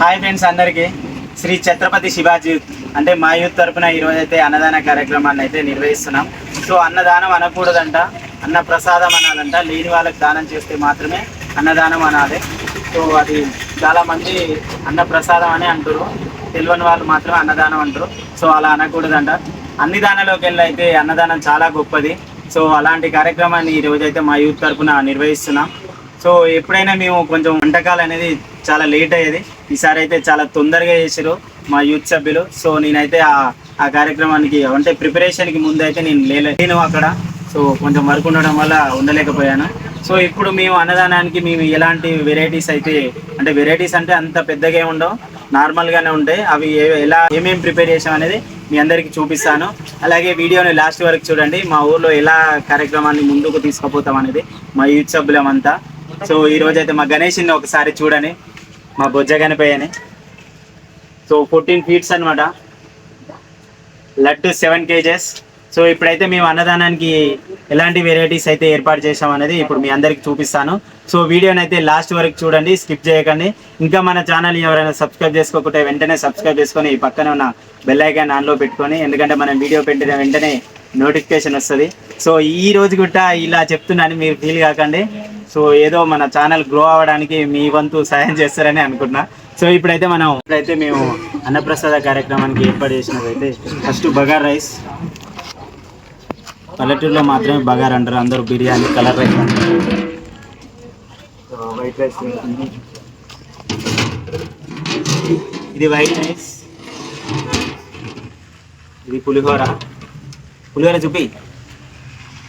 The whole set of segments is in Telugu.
హాయ్ ఫ్రెండ్స్ అందరికీ. శ్రీ ఛత్రపతి శివాజీ అంటే మా యూత్ తరపున ఈరోజు అయితే అన్నదాన కార్యక్రమాన్ని అయితే నిర్వహిస్తున్నాం. సో అన్నదానం అనకూడదంట అన్న ప్రసాదం అనాలంట లేని వాళ్ళకి దానం చేస్తే మాత్రమే అన్నదానం అనాలి. సో అది చాలామంది అన్న ప్రసాదం అని అంటారు తెలియని వాళ్ళు మాత్రమే అన్నదానం అంటారు సో అలా అనకూడదంట. అన్ని దానాలోకి వెళ్ళి అయితే అన్నదానం చాలా గొప్పది. సో అలాంటి కార్యక్రమాన్ని ఈ అయితే మా యూత్ తరపున నిర్వహిస్తున్నాం. సో ఎప్పుడైనా మేము కొంచెం వంటకాలు అనేది చాలా లేట్ అయ్యేది. ఈసారి అయితే చాలా తొందరగా చేసారు మా యూత్ సభ్యులు. సో నేనైతే ఆ ఆ కార్యక్రమానికి అంటే ప్రిపరేషన్కి ముందు అయితే నేను లేను అక్కడ. సో కొంచెం వర్క్ ఉండడం వల్ల ఉండలేకపోయాను. సో ఇప్పుడు మేము అన్నదానానికి మేము ఎలాంటి వెరైటీస్ అయితే అంటే వెరైటీస్ అంటే అంత పెద్దగా ఉండవు. నార్మల్గానే ఉంటాయి. అవి ఎలా ఏమేమి ప్రిపేర్ చేసాం అనేది మీ అందరికీ చూపిస్తాను. అలాగే వీడియోని లాస్ట్ వరకు చూడండి. మా ఊర్లో ఎలా కార్యక్రమాన్ని ముందుకు తీసుకుపోతాం అనేది మా యూత్ సభ్యులమంతా. సో ఈ రోజు అయితే మా గణేష్ని ఒకసారి చూడని మా బొజ్జ గణపయ్యని. సో ఫోర్టీన్ ఫీట్స్ అన్నమాట. Laddu seven kgs. సో ఇప్పుడైతే మేము అన్నదానానికి ఎలాంటి వెరైటీస్ అయితే ఏర్పాటు చేసాం అనేది ఇప్పుడు మీ అందరికి చూపిస్తాను. సో వీడియోని అయితే లాస్ట్ వరకు చూడండి స్కిప్ చేయకండి. ఇంకా మన ఛానల్ ఎవరైనా సబ్స్క్రైబ్ చేసుకోకుంటే వెంటనే సబ్స్క్రైబ్ చేసుకొని ఈ పక్కన ఉన్న బెల్ ఐకాన్ ఆన్లో పెట్టుకొని ఎందుకంటే మనం వీడియో పెట్టిన వెంటనే నోటిఫికేషన్ వస్తుంది. సో ఈ రోజు గుట్ట ఇలా చెప్తున్నాను మీరు ఫీల్ కాకండి. సో ఏదో మన ఛానల్ గ్రో అవ్వడానికి మీ వంతు సాయం చేస్తారని అనుకున్నా సో ఇప్పుడైతే మనం ఇప్పుడైతే మేము అన్నప్రసాద కార్యక్రమానికి ఏర్పాటు చేసినదైతే ఫస్ట్ బగార్ రైస్. పల్లెటూరులో మాత్రమే బగార్ అంటారు అందరూ బిర్యానీ కలర్ రైస్ అంటారు. వైట్ రైస్ ఇది వైట్ రైస్ ఇది పులిహోర. పులిహోర చూపి.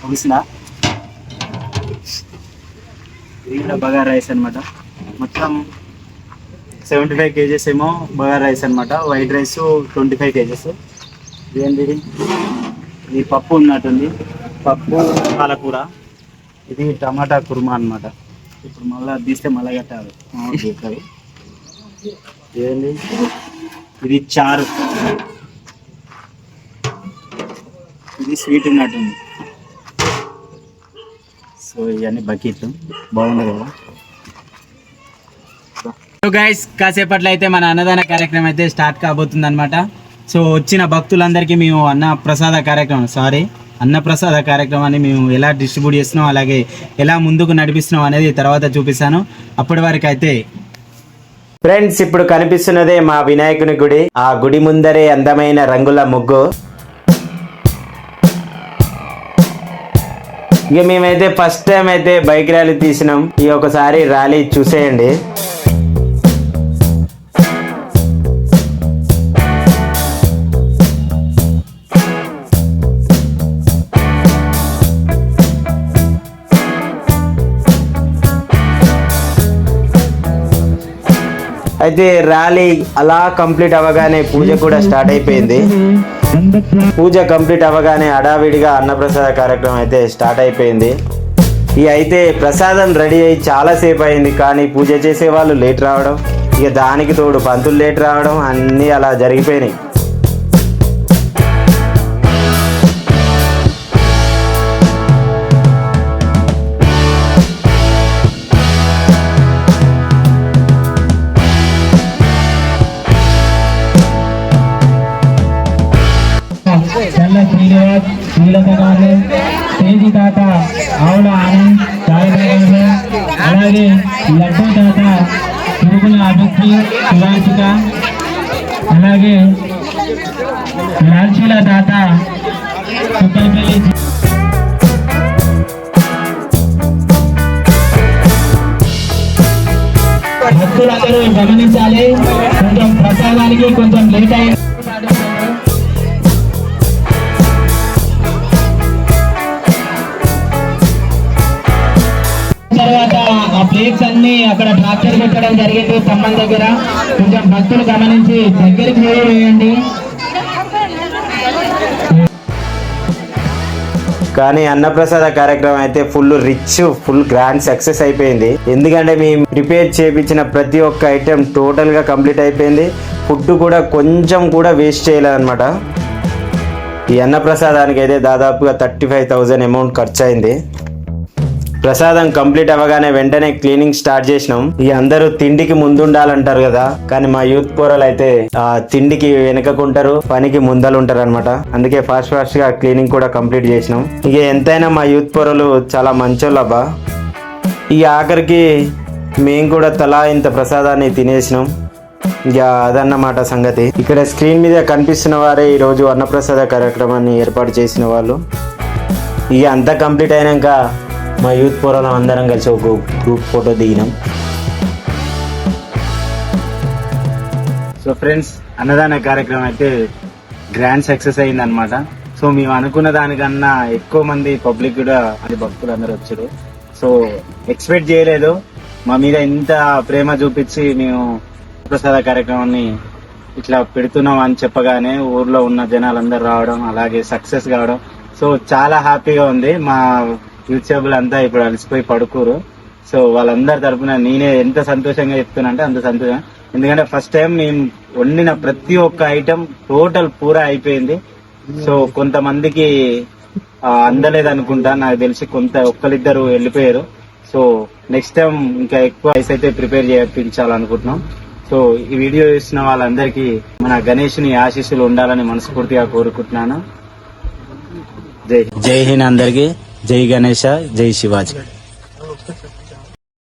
పంపిస్తుందా ఇది కూడా బగార్ రైస్ అన్నమాట. మొత్తం సెవెంటీ ఫైవ్ కేజెస్ ఏమో బగార్ రైస్ అన్నమాట. White rice twenty five kgs. ఇదేంటి ఇది? పప్పు ఉన్నట్టుంది. పప్పు పాలకూర. ఇది టమాటా కుర్మా అన్నమాట. ఇప్పుడు మళ్ళీ తీస్తే మళ్ళీ కట్టాలి. చేస్తారు ఇదేంటి? ఇది చారు. ఇది స్వీట్ ఉన్నట్టుంది. సో ఇవన్నీ బకెట్లు. బాగుంది కదా? సో గైస్ కాసేపట్లో అయితే మన అన్నదాన కార్యక్రమం అయితే స్టార్ట్ కాబోతుంది అనమాట సో వచ్చిన భక్తులందరికీ మేము అన్న ప్రసాద కార్యక్రమం సారీ అన్న ప్రసాద కార్యక్రమాన్ని మేము ఎలా డిస్ట్రిబ్యూట్ చేస్తున్నాం అలాగే ఎలా ముందుకు నడిపిస్తున్నాం అనేది తర్వాత చూపిస్తాను. అప్పటి వరకు అయితే ఫ్రెండ్స్ ఇప్పుడు కనిపిస్తున్నదే మా వినాయకుని గుడి. ఆ గుడి ముందరే అందమైన రంగుల ముగ్గు. ఇక మేమైతే ఫస్ట్ టైం అయితే బైక్ ర్యాలీ తీసినాం. ఈ ఒకసారి ర్యాలీ చూసేయండి. అయితే ర్యాలీ అలా కంప్లీట్ అవ్వగానే పూజ కూడా స్టార్ట్ అయిపోయింది. పూజ కంప్లీట్ అవ్వగానే హడావిడిగా అన్నప్రసాద కార్యక్రమం అయితే స్టార్ట్ అయిపోయింది. ఇక అయితే ప్రసాదం రెడీ అయ్యి చాలాసేపు అయింది కానీ పూజ చేసే వాళ్ళు లేట్ రావడం ఇక దానికి తోడు పంతులు లేట్ రావడం అన్నీ అలా జరిగిపోయినాయి. చల్ల శ్రీనివాస్ శ్రీలత తేజీ తాత ఆవుల ఆనంద్ సాయిబాబు అలాగే లడ్డూ తాత తిరుగుల అభిక్తి శివాంశిక అలాగే లాల్చీల తాత సుబ్బలపల్లి భక్తులందరూ గమనించాలి. కొంచెం ప్రసాదానికి కొంచెం లేట్ అయింది. ఆ ప్లేట్స్ అన్ని అక్కడ ట్రాక్టర్ పెట్టడం జరిగింది స్తంభం దగ్గర. కొంచెం భక్తులు గమనించి దగ్గరికి వేయండి. కానీ అన్నప్రసాద కార్యక్రమం అయితే full rich full grand success అయిపోయింది. ఎందుకంటే మేము ప్రిపేర్ చేయించిన ప్రతి ఒక్క ఐటెం టోటల్గా కంప్లీట్ అయిపోయింది. ఫుడ్ కూడా కొంచెం కూడా వేస్ట్ చేయలేదన్నమాట. ఈ అన్నప్రసాదానికి అయితే దాదాపుగా థర్టీ ఫైవ్ థౌజండ్ అమౌంట్ ఖర్చు అయింది. ప్రసాదం కంప్లీట్ అవ్వగానే వెంటనే క్లీనింగ్ స్టార్ట్ చేసినాం. ఇక అందరూ తిండికి ముందుండాలంటారు కదా కానీ మా యూత్ పోరలు అయితే ఆ తిండికి వెనకకుంటారు పనికి ముందలుంటారు అనమాట అందుకే ఫాస్ట్ ఫాస్ట్గా క్లీనింగ్ కూడా కంప్లీట్ చేసినాం. ఇక ఎంతైనా మా యూత్ పొరలు చాలా మంచోళ్ళబ్బా ఇక ఆఖరికి మేము కూడా తలా ఇంత ప్రసాదాన్ని తినేసినాం. ఇక అదన్నమాట సంగతి. ఇక్కడ స్క్రీన్ మీద కనిపిస్తున్న వారే ఈరోజు అన్నప్రసాద కార్యక్రమాన్ని ఏర్పాటు చేసిన వాళ్ళు. ఇక అంతా కంప్లీట్ అయినాక మా యూత్ పోరాలం అందరం కలిసి ఒక గ్రూప్ ఫోటో దిగినాం. సో ఫ్రెండ్స్ అన్నదాన కార్యక్రమం అయితే గ్రాండ్ సక్సెస్ అయింది అనమాట సో మేము అనుకున్న దానికన్నా ఎక్కువ మంది పబ్లిక్ కూడా అది భక్తులు అందరూ వచ్చారు. సో ఎక్స్పెక్ట్ చేయలేదు. మా మీద ఇంత ప్రేమ చూపించి మేము ప్రసాద కార్యక్రమాన్ని ఇట్లా పెడుతున్నాం అని చెప్పగానే ఊర్లో ఉన్న జనాలందరూ రావడం అలాగే సక్సెస్ కావడం. సో చాలా హ్యాపీగా ఉంది. మా యూత్ అంతా ఇప్పుడు అలసిపోయి పడుకోరు. సో వాళ్ళందరి తరఫున నేనే ఎంత సంతోషంగా చెప్తున్నా అంటే అంత సంతోషం. ఎందుకంటే ఫస్ట్ టైం మేము వండిన ప్రతి ఒక్క ఐటెం టోటల్ పూరా అయిపోయింది. సో కొంతమందికి అందలేదు అనుకుంటా నాకు తెలిసి కొంత ఒక్కరిద్దరు వెళ్ళిపోయారు. సో నెక్స్ట్ టైం ఇంకా ఎక్కువ రైస్ అయితే ప్రిపేర్ చేయించాలనుకుంటున్నాం. సో ఈ వీడియో చూసిన వాళ్ళందరికీ మన గణేష్ని ఆశీస్సులు ఉండాలని మనస్ఫూర్తిగా కోరుకుంటున్నాను. జై జై హింద్ అందరికి. జై గణేష జై శివాజీ